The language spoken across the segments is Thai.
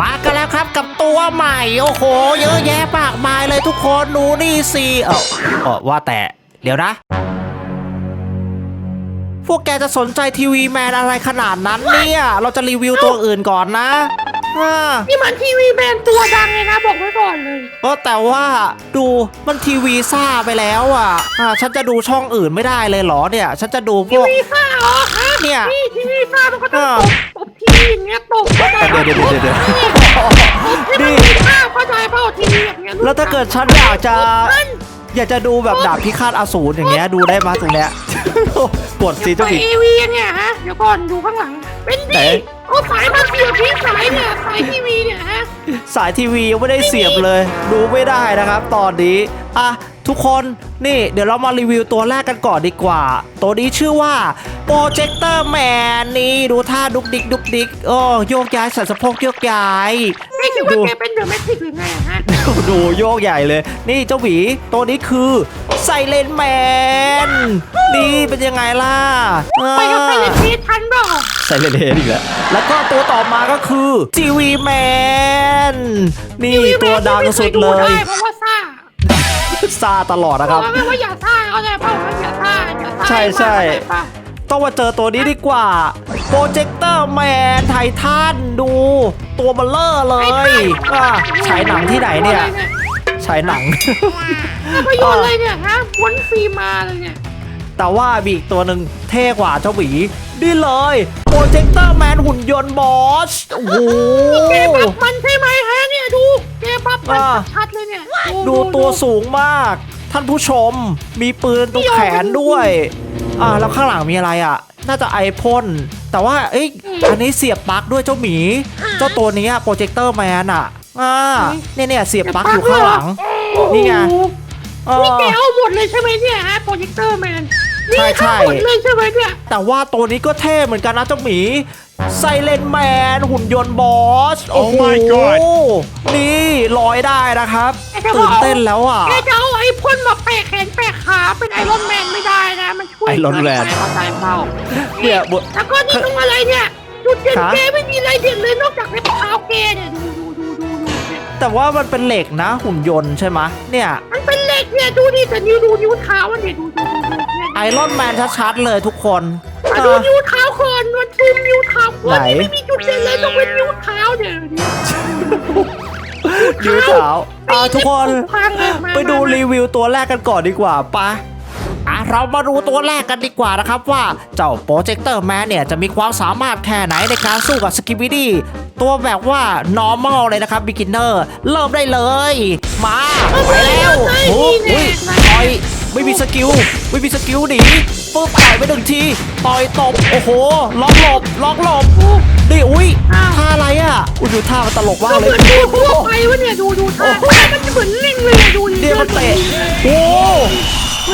มากันแล้วครับกับตัวใหม่ โอ้โห เยอะแยะมากมายเลยทุกคนดูนี่สิเออเออว่าแต่เดี๋ยวนะ พวกแกจะสนใจทีวีแมนอะไรขนาดนั้นเนี่ย เราจะรีวิวตัวอื่นก่อนนะอ่านี่มันทีวีแมนตัวดังเลยนะ บอกไว้ก่อนเลย เออแต่ว่าดูมันทีวีซ่าไปแล้วอะอ่าฉันจะดูช่องอื่นไม่ได้เลยเหรอเนี่ย ฉันจะดูพทีวก วีซ่าเหรอฮะเนี่ย นี่ทีวีซ่ามันก็ต้องอ่าตบตบทีวีอย่างเงี้ยตบเข้าใจเดี๋ยวเดี๋ยวเดี๋ยวเดี๋ยวนี่ฆ่าเข้าใจเปล่าทีวีอย่างเงี้ยแล้วถ้าเกิดฉันอยากจะ อยากจะดูแบบดาบพิฆาตอสูรอย่างเงี้ยดูได้มาตรงเนี้ยกดสิไปเจ้าหมีเอวีเนี่ยฮะเดี๋ยวก่อนดูข้างหลัง เป็นไหนดีเอาสายมาเสียบที่สายเนี่ยสายทีวีเนี่ยฮะสายทีวียังไม่ได้เสียบเลย ดูไม่ได้นะครับ ตอนนี้อะ ทุกคนนี่เดี๋ยวเรามารีวิวตัวแรกกันก่อนดีกว่า ตัวนี้ชื่อว่าโปรเจคเตอร์แมนนี่ดูท่าดุกดิกดุกดิกโอ้โยกย้ายสันสะโพกโยกย้ายไม่คิดว่าแกเป็นเดอะแมทริกหรือไงฮะดูโยกใหญ่เลย นี่เจ้าหวีตัวนี้คือไซเลนแมนนี่เป็นยังไงล่ะไปกับไปเลยพีทันเปล่าไซเลนเฮดอีกแล้วแล้วก็ตัวต่อมาก็คือทีวีแมนนี่ตัวดังสุดเลยเพราะว่า ซ่าซาตลอดนะบคอรักบไว้ว่าอย่าซ่าเขาใจเปล่าว่าอย่าซ่าอย่าซ่าใช่ใช่เข้าใจเปล่าต้องมาเจอตัวนี้ดีกว่าโปรเจคเตอร์แมนไททันดูตัวเบลเลอร์เลยอะฉายหนังที่ไหนเนี่ยฉายหนังภาพยนตร์เลยเนี่ยฮะวนฟิล์มมาเลยเนี่ยแต่ว่ามีอีกตัวหนึ่งเท่กว่าเจ้าหวีนี่เลยโปร เจคเตอร์แมนหุ่นยนต์บอส โอ้โห แกบับมันใช่ไหมฮะเนี่ยดูแกบับมันอ่า ชัดๆเลยเนี่ยดูตัวสูงมาก ท่านผู้ชมมีปืนตรงแขนด้วย อ่าแล้วข้างหลังมีอะไรอะ น่าจะไอพ่นแต่ว่าเอ้ยอันนี้เสียบปลั๊กด้วยเจ้าหมี เจ้าตัวนี้โปรเจคเตอร์แมนอะอ่าเนี่ยเนี่ยเสียบปลั๊กอยู่ข้างหลัง นี่ไงโอ้โหเอนี่แกอเอาหมดเลยใช่ไหมเนี่ยฮะโปรเจคเตอร์แมนนี่ ใช่ใช่ทั้งหมดเลยใช่ไหมเนี่ยแต่ว่าตัวนี้ก็เท่เหมือนกันนะเจ้าหมีไซเลนแมนหุ่นยนต์บอส โอ้โห my god นี่ลอยได้นะครับแกจะบตื่อกนเต้นแล้วอะแกจะเอาไอ้พ่นมาแปะแขนแปะขาเป็นไอรอนแมนไม่ได้นะ มันช่วย Iron Man เข้าใจเปล่าเนี่ยบแล้วก็นี่ตรงอะไรเนี่ยจุดเด่นฮะแกไม่มีอะไรเด่นเลยนอกจากเล็บเท้าแกเนี่ยดูดูดูดูดูเนี่ยแต่ว่ามันเป็นเหล็กนะหุ่นยนต์ใช่ไหมเนี่ย มันเป็นเหล็กเนี่ยดูดิแต่นิ้วดูนิ้วเท้ามันเนี่ยดูดูดูดูเนี่ย ไอรอนแมนชัดๆเลยทุกคนมาเอดูอนิ้วเท้าก่อนมันซูมนิ้วเท้าก่อนไหนนี่ไม่มีจุดเด่นเลยต้องเป็นนิ้วเท้าเนี่ยยืดเท้าอะทุกคนพังเลยมาไปดูมารีวิวตัวแรกกันก่อนดีกว่าปะอะเรามาดูตัวแรกกันดีกว่านะครับว่าเจ้าโปรเจคเตอร์แมนเนี่ยจะมีความสามารถแค่ไหนในการสู้กับสกิบิดี้ตัวแบบว่า normal เลยนะครับ beginner เริ่มได้เลย มาไปแล้วโอ้โหต่อย ไม่มีสกิลไม่มีสกิลหนีปุ๊บต่อยไปหนึ่งทีต่อยตบโอ้โหล็อกหลบล็อกหลบนี่อุ้ยท่าอะไรอะอุ้ยดูท่ามันตลกมากก็เลเหยมือนตัวทั่วไปวะเนี่ยดูดูท่ามันจะเหมือนลิงเลยอะดูดิเดี๋ยวมันเตะโอ้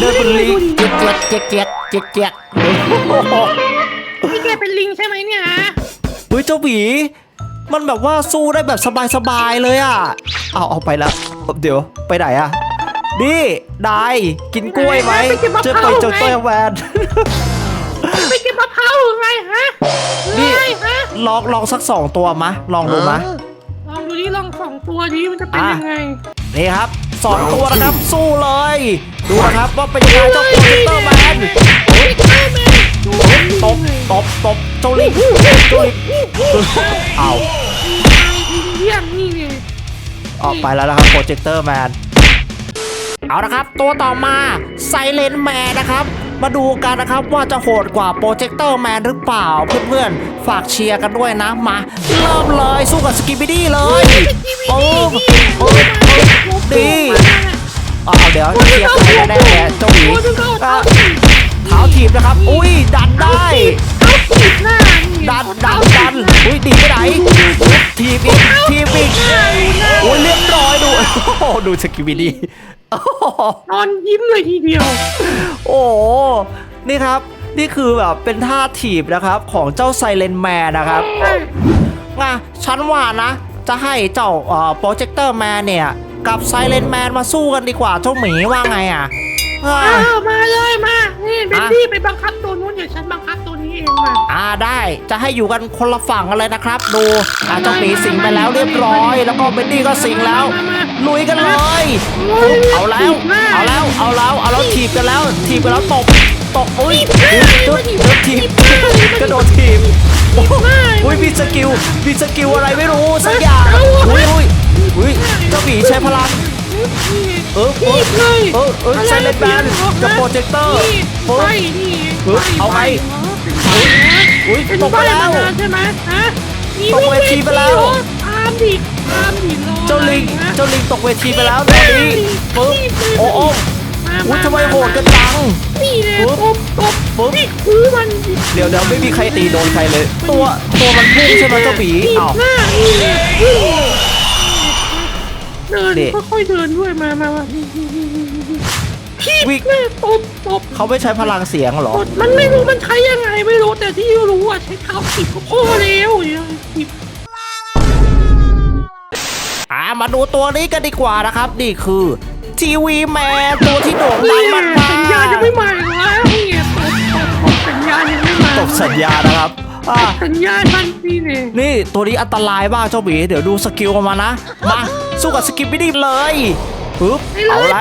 เดินเป็นลิงดูดิเจี๊ยกเจี๊ยกเจี๊ยกเจี๊ยกเจี๊ยกนี่แกเป็นลิงใช่ไหมเนี่ยฮะเฮ้ยเจ้าหวีมันแบบว่าสู้ได้แบบสบายๆเลยอะเอาเอาไปละเดี๋ยวไปไหนอะ นี่ได้กินกล้วยไหมเจะไปเจ้าตัวแวนไปเก็บมะพร้าวหรือไงฮะนี่ไงฮะลองลองสักสองตัวมะลองดูมะลองดูดิลองสองตัวดิมันจะเป็นอะยังไงนี่ครับสองตัวนะครับสู้เลยดูนะครับว่าเป็นยังไงเจ้าโปรเจคเตอร์แมนไม่ใช่แมนดูตบตบตบเจ้าลิงเจ้าลิงเอาเยี่ยมนี่เนี่ยออกไปแล้วนะครับโปรเจคเตอร์แมน เอาละครับ ตัวต่อมาไซเลนแมนนะครับมาดูกันนะครับว่าจะโหดกว่าโปรเจคเตอร์แมนหรือเปล่าเพื่อนๆ ฝากเชียร์กันด้วยนะ มาเริ่มเลยสู้กับสกิบิดี้เลยปุ๊บปุ๊บปุ๊บดีเอาเดี๋ยวเชียร์ใครกันแน่เนี่ยเจ้าหวีอะเท้าถีบนะครับ อุ้ยดันได้เอาถีบหน้านี่ ดันดันดันอุ้ยดีไปไหนทีบอีกทีบอีกโอ้ยเรียบร้อยดูโอ้โหดูสกิบิดี้โอ้โหนอนยิ้มเลยทีเดียว โอ้โหนี่ครับนี่คือแบบเป็นท่าถีบนะครับของเจ้าไซเลนแมนนะครับง่ะฉันว่านะ จะให้เจ้าโปรเจคเตอร์แมนเนี่ย กับไซเลนแมนมาสู้กันดีกว่าเจ้าหมีว่าไงอะอะเออมาเลยมา นี่เบนอะดี้ไปบังคับตัวนู้นเดี๋ยวฉันบังคับตัวนี้นี่ เองมาอ่าได้จะให้อยู่กันคนละฝั่งกันเลยนะครับ ดูอ่าเจ้าหมีสิงไปแล้วเรียบร้อย แล้วก็เบนดี้ก็สิงแล้วลุยกันเลยปุ๊บเอาแล้ว เอาแล้วเอาแล้วเอาแล้วถีบกันแล้วถีบกันแล้วตบตบอุ้ยจุดจุดถีบกระโดดถีบโอ้โหอุ้ยมีสกิลมีสกิลอะไรไม่รู้สักอย่างอุ้ยอุ้ยอุ้ยเจ้าหมีใช้พลังเออเอถีอบเลยเออเออไซเลนแบนกับโปรเจคเตอร์นี่ปุ๊บไปนี่ปึ๊บเอาไง อุ้ยเป็นตกใบไปแล้ว มานานใช่ไหมฮะมีตกเวทีไปแล้ว ตามดิตามดิรอเจ้าลิง อะไรนะ เจ้าลิงตกเวทีไปแล้วตอนนี้ปึ๊บโอ้โอ้มาอุ้ยมาทำไมโหดกันจัง นี่เลยปึ๊บตบตบปึ๊บ นี่คูมันเดี๋ยวเดี๋ยวไม่มีใครตีโดนใครเลย ตัวตัวมันพุ่งใช่ไหมเจ้าหมีถีบอ้าวหน้านี่เลยเดินเด็ก ค่อยๆเดินด้วยมามามา ถีบวิ่งเลยตบตบเขาไม่ใช้พลังเสียงเหรอ กดมันไม่รู้มันใช้ยังไงไม่รู้แต่ที่รู้อะใช้เท้าถีบก็พอแล้วอย่างถีบอ่ามาดูตัวนี้กันดีกว่านะครับ นี่คือทีวีแมนตัวที่โด่งดังมากสัญญาณยังไม่มาอีกแล้วนี่ไงตบตบตบสัญญาณยังไม่มาตกสัญญานะครับอ่า สัญญาณทันทีเนี่ยนี่ตัวนี้อันตรายมากเจ้าหมีเดี๋ยวดูสกิลกันมานะ มา สู้กับสกิปไม่ดีเลย ปึ๊บเอาแล้ว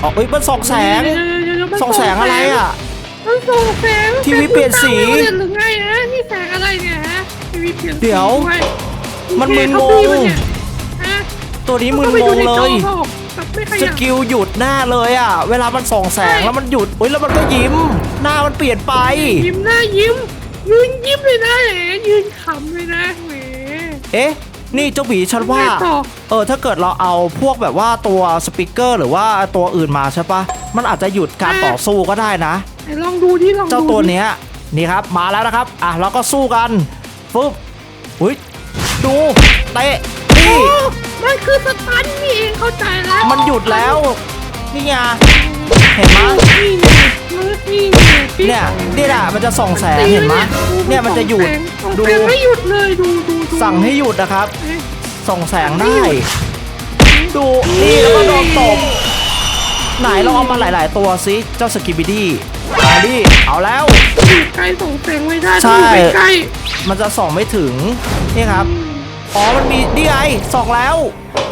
เอาเอ้ยมันส่องแสงส่องแสงอะไรอะมันส่องแสงทีวีเปลี่ยนสีเปลี่ยนหรือไงฮะนี่แสงอะไรเนี่ยฮะทีวีเปลี่ยนสีเดี๋ยวด้วยมันมึนงงเขาพี่ปะเนี่ยฮะตัวนี้มึนเข้าไปงดูงในเลจอยเปล่าแบบไม่ขสยับกิลหยุดหน้าเลยอะ เวลามันส่องแสงใช่แล้วมันหยุดเฮ้ยแล้วมันก็ยิ้ม หน้ามันเปลี่ยนไป ยิ้มหน้ายิ้ม ยืนยิ้มเลยนะแหมยืนขำเลยนะแหมเอ๊ะ นี่เจ้าหมีฉันว่าไงต่อเออถ้าเกิดเราเอาพวกแบบว่าตัวสปีกเกอร์ หรือว่าตัวอื่นมาใช่ปะมันอาจจะหยุดการต่อสู้ก็ได้นะไหนลองดูที่ลองดูเจ้าตัวเนี้ยนี่ครับมาแล้วนะครับ อะเราก็สู้กันฟึบอุ้ยดูเตะนี่โอ้มันคือสตันนี่เองเข้าใจแล้ว มันหยุดแล้ว นี่ไง เห็นไหมยนี่ไงนี่ไงเนี่ยนี่แหละมันจะส่องแสงเห็นไหมยเนี่ยมันจะหยุดดูดูไม่หยุดเลยดูดูดูสั่งให้หยุดนะครับเอ๊ะส่องแสงได้ ดูนี่แล้วก็โดนตบไหนลองเอามาหลาย ๆ ตัวสิเจ้าสกิบิดี้มาดิเอาแล้วอยู่ใกล้ส่งแสงไม่ได้ใช่ต้องอยู่ใกล้มันจะส่องไม่ถึงนี่ครับอ๋อมันมีนี่ไงส่องแล้ว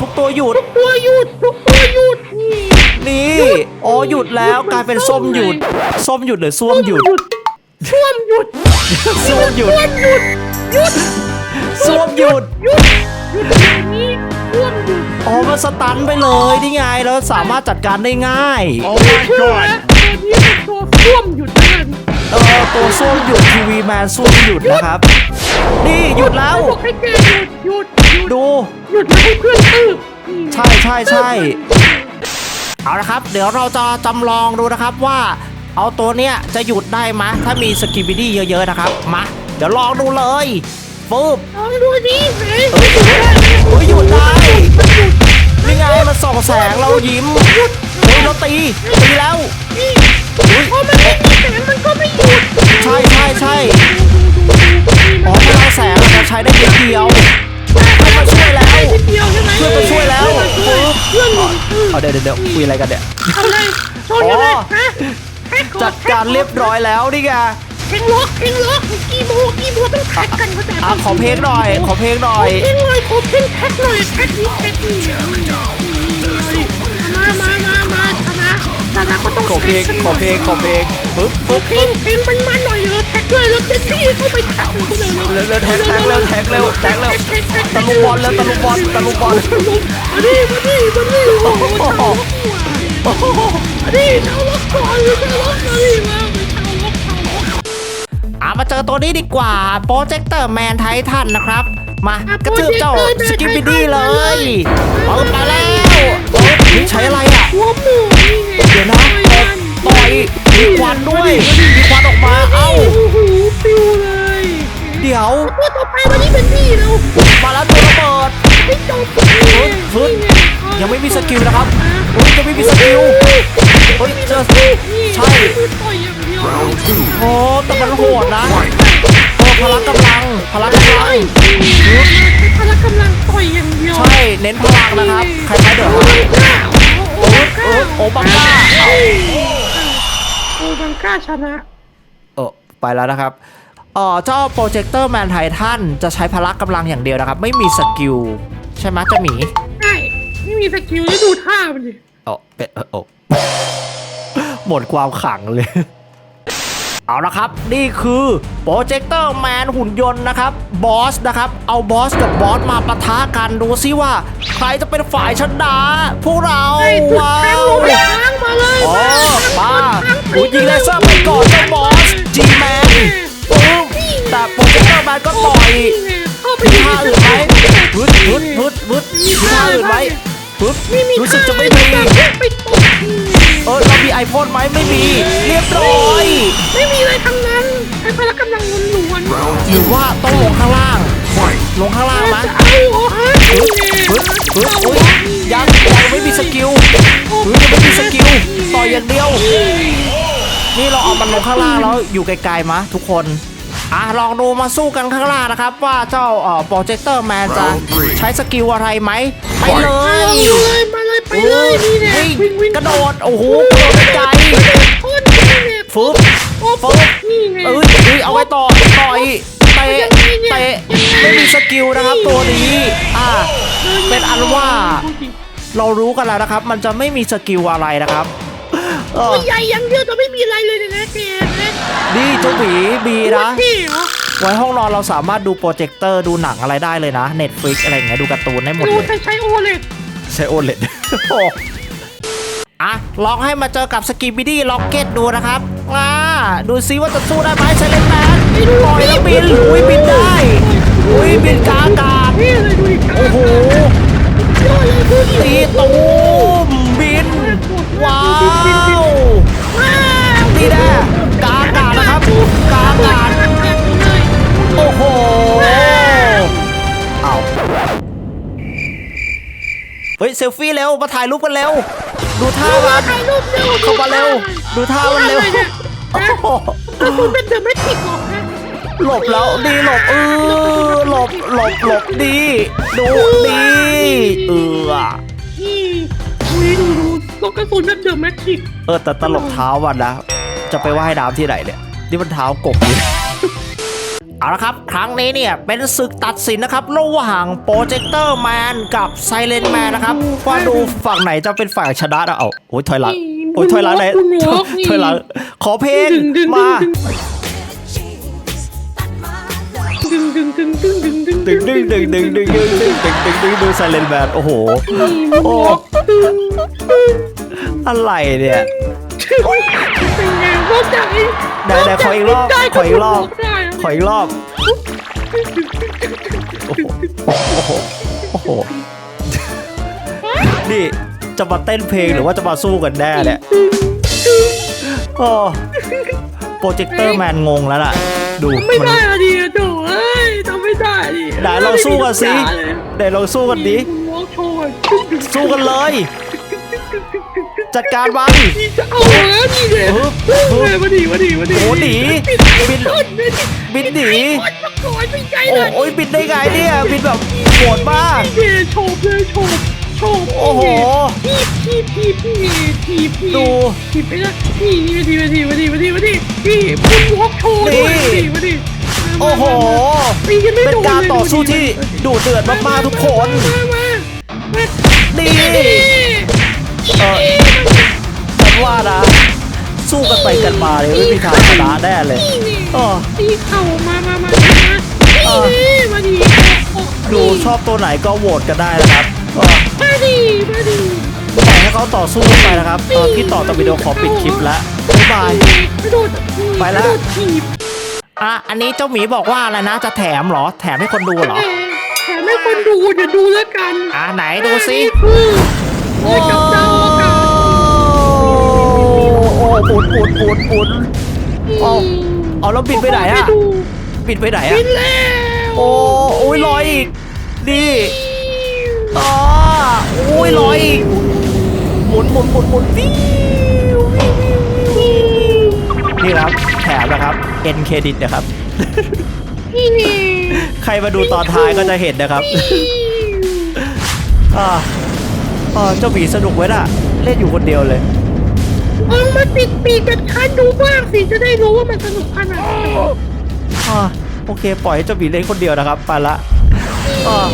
ทุกตัวหยุดทุกตัวหยุดทุกตัวหยุดนี่ นี่อ๋อหยุดแล้วกลายเป็นส้มหยุด ส้มหยุดหรือส้วมหยุดช่วมหยุดส้วมหยุดช่วมหยุดหยุดส้วมหยุดหยุดหยุดอย่างนี้ช่วมหยุดอ๋อมันสตันไปเลยนี่ไงแล้วสามารถจัดการได้ง่าย Oh my เชื่อ god! แล้วตัวนี้เป็นตัวช่วมหยุดนั่นเออตัวส้วมหยุดทีวีแมนส้วมหยุดนะครับ นี่หยุดแล้วบอกให้แกหยุดหยุดหยุดดูหยุดแล้วให้เพื่อนตืบใช่ใช่ใช่ เอาละครับ เดี๋ยวเราจะจำลองดูนะครับว่า เอาตัวเนี้ยจะหยุดได้ไหมถ้ามีสกิบิดี้เยอะๆนะครับมาเดี๋ยวลองดูเลยปุ๊บลองดูดิไหนเฮ้ยหยุดได้นี่ไงมันส่องแสงเรายิ้มเฮ้ยเราตีตีแล้วนี่พอมันไม่มีแสงมันก็ไม่หยุดใช่ใช่ใช่อ๋อพลังแสงอาใช้ได้เดียวเดียว เอาเดี๋ยวเดี๋ยวเดี๋ยวคุยอะไรกันเนี่ยเอาเลยชนกันเลยฮะแท็กก่อนจัดการเรียบร้อยแล้วนี่ไงแทงล็อกแทงล็อกกี่โมกี่โมต้องแท็กกันเข้าใจอะขอเพลงหน่อย ขอเพลงหน่อยเพลงหน่อยขอเพลงแท็กหน่อยแท็กนี้แท็กนี้มามามามาชนะชนะก็ต้องขอเพลงขอเพลงขอเพลงปึ๊บขอปึ๊บเพลงเพลงมันมาหน่อยเออแท็กเลยแล้วเจสซี่เข้าไป บอลเร็วตะลุมบอลตะลุมบอลมาดิมาดิมาดิโอ้โหชาวล็อกมาดิชาวล็อกก่อนชาวล็อกมาดิมาชาวล็อกชาวล็อกอะมาเจอตัวนี้ดีกว่าโปรเจคเตอร์แมนไททันนะครับ มากระทืบเจ้าสกิปปี้ดี้เลยเปิดมาแล้วเอ้ยนี่ใช้อะไรอะหัวหมูนี่ไงเดี๋ยวนะตบต่อยมีควันด้วยมีควันออกมา ไปวันนี้เป็นพี่เรามาแล้วตัวระเบิดไม่จบฟึดฟึดยังไม่มีสกิลนะครับอุ้ยยังไม่มีสกิลเฮ้ยเจอใช่ต่อยอย่างเดียวโอ้แต่มันโหดนะโอ้พละกำลังพละกำลังพละกำลังต่อยอย่างเดียวใช่เน้นพลังนะครับใครใครเดือดโอ้โหเออโอบังก้าโอ้บังก้าชนะเออไปแล้วนะครับ เอ่อเจ้าโปรเจคเตอร์แมนไททันจะใช้พละกำลังอย่างเดียวนะครับ ไม่มีสกิล ใช่ไหมเจ้าหมีใช่ไม่มีสกิลแล้วดูท่ามันดิโอ้เป็ดโอ้หมดความขลังเลย เอาละครับ นี่คือโปรเจคเตอร์แมนหุ่นยนต์นะครับบอสนะครับ เอาบอสกับบอสมาปะทะกันดูซิว่า ใครจะเป็นฝ่ายชนะพวกเราไอ้สุดว้าแทงวลงไปค้างมาเลยโอ้มามาค้างหูยิงเลเซอร์ไปก่อนเจ้าบอสจีแม มนก็ต่อยเข้าไปมียิงท่าอื่นไหมพึดพึดพึดพึดมีท่าอื่นไหมปึ๊บไม่มีรู้สึกจะไม่ท่ามีไปตบเออเรามีไอพ่นไหมไม่มี เรียบร้อย ไม่มีอะไรทั้งนั้นใช้พละกำลังล้วนๆหรือว่าต้องลงข้างล่าง ลงข้างล่างมั้ยจะเอาเหรอฮะปึ๊บปึ๊บปึ๊บอุ้ยยังยังไม่มีสกิลปึ๊บยังไม่มีสกิลต่อยอย่างเดียว นี่เราเอามันลงข้างล่างแล้วอยู่ไกลๆมะทุกคน อะลองดูมาสู้กันข้างล่างนะครับ ว่าเจ้าเอ่อโปรเจคเตอร์แมนจะใช้สกิลอะไรไหมไปเลไปยเลยมาเลยไปเลยนี่แน่วิ่งวิ่งวิ่งกระโดดโอ้โหกระโดดไกลโคตรนี่แน่ฟึบโอ้ฟึบนี่ไงเอ้ยเอ้ยเอาไว้ต่อต่อยเตะเตะไม่มีสกิลนะครับตัวนี้อ่าเป็นอันว่าเรารู้กันแล้วนะครับ มันจะไม่มีสกิลอะไรนะครับเออ ตัวใหญ่อยังเดียวจะไม่มีอะไรเลยเนี่ยนะแกนะนี่เจ้าหมีบีนะพี่เหรอไว้ห้องนอนเราสามารถดูโปรเจคเตอร์ดูหนังอะไรได้เลยนะ Netflix อะไรอย่างเงี้ยดูการ์ตูนได้หมดดูเลยใช้ใช้โอเลดใช้โอเลดอะลองให้มาเจอกับสกีบิดี้ล็อกเก็ตดูนะครับอ่าดูซิว่าจะสู้ได้ไหมไซเลนแมนปล่อยแล้วบินอุ้ยบินได้ อุ้ยบินกลางอากาศพี่เลยดูดิโอ้โห เฮ้ยเซลฟี่เร็วมาถ่ายรูปกันเร็ว ดูท่ามันถ่ายรูปเร็วเข้ามาเร็ว ดูท่ามันเร็วโอ้โหคุณเป็นเดอะแมทริกหรอฮะหลบแล้วดีหลบเออหลบหลบหลบดีดูดีเออนี่ดูดูดูลงกระสุนแบบเดอะแมทริกเออแต่ตลกเท้ามันนะจะไปว่ายน้ำที่ไหนเนี่ยนี่มันเท้ากบอยู่ เอาละครับ ครั้งนี้เนี่ยเป็นศึกตัดสินนะครับ ระหว่างโปรเจคเตอร์แมนกับไซเลนแมนนะครับว่าดูฝั่งไหนจะเป็นฝ่ายชนะนะเอาโอ้ยถอยหลังโอ้ยถอยหลังไหนถอยหลังขอเพลงดึงดึงมาดึงดึงดึงดึงดึงดึงดึงดึงดึงดึงดึงดึงดึงดึงดึงดึงดูไซเลนแมนโอ้โหโอ้ดึงอะไรเนี่ยเป็นไงว่าใจไหนไหนขออีกรอบขออีกรอบ ขออีกรอบ โอ้โห โอ้โห นี่จะมาเต้นเพลงหรือว่าจะมาสู้กันแน่เนี่ยโอ้โปรเจคเตอร์แมนงงแล้วล่ะ ดูไม่มันได้อะดิโถเอ้ยทำไม่ได้ดิไหนลองสู้กันสิไหนลองสู้กันดิวอล์กโชว์สู้กันเลย จัดการมันนี่จะเอาแล้วนี่เลยฮึบเลยมาดิมาดิมาดิโอ้หนีบินต้นเลย บินหนีก่อนมาก่อนไม่ใจโอ้เลยโอ้ยบินได้ไงเนี่ยบินแบบโหดมากนี่โฉบเลยโฉบโฉบโอ้โหทีบทีบทีบทีบทีบทีบดูทีบไปละนี่นี่มาดิมาดิมาดิมาดิมาดินี่คุณวอล์กโชว์ด้วยนี่มาดิมาดิโอ้โหตีกันไม่เป็นโดนการเลยต่อสู้ที่ดุเดือดมากๆทุกคนมามามาดีนี่เออฉันว่านะสู้กันไปกันมาเลยไม่มีทางชนะแน่เลย นี่นี่เออตีเข่ามามามาเอมาอนี่มาดิดูชอบตัวไหนก็โหวตกันได้นะครับเออมาดิมาดิปล่อยให้เขาต่อสู้กันไปนะครับเออพี่ต่อตะวิดีโอขอปิดคลิปแล้วบ๊ายบายกระโดดไปแล้วกระโดดถีบอะอันนี้เจ้าหมีบอกว่าอะไรนะจะแถมเหรอ แถมให้คนดูเหรอแหมแถมให้คนดูเดี๋ยวดูแล้วกันอะไหนดูสินี่คือโอ้ยกับดาวอากาศโอ้ปุนปุนปุนปุนเอา เอาแล้วบินไปไหนอะดูบินไปไหนบิอะนแล้วโอ้โอ้ยลอยอีกดีอ๋อโอ้ยลอยอีกหมุนหมุนหมุนหมุนวิววิววิวนี่ครับแถมนะครับเอ็นเครดิตนะครับนี่นี่ใครมาดูตอนท้ายก็จะเห็นนะครับอ่าอ่าเจ้าหมีสนุกไว้น่ะ เล่นอยู่คนเดียวเลย ลองมาติดปีกกับฉันดูบ้างสิจะได้รู้ว่ามันสนุกขนาดไหนทอ่าโอเค ปล่อยให้เจ้าหมีเล่นคนเดียวนะครับ ไปละอ่า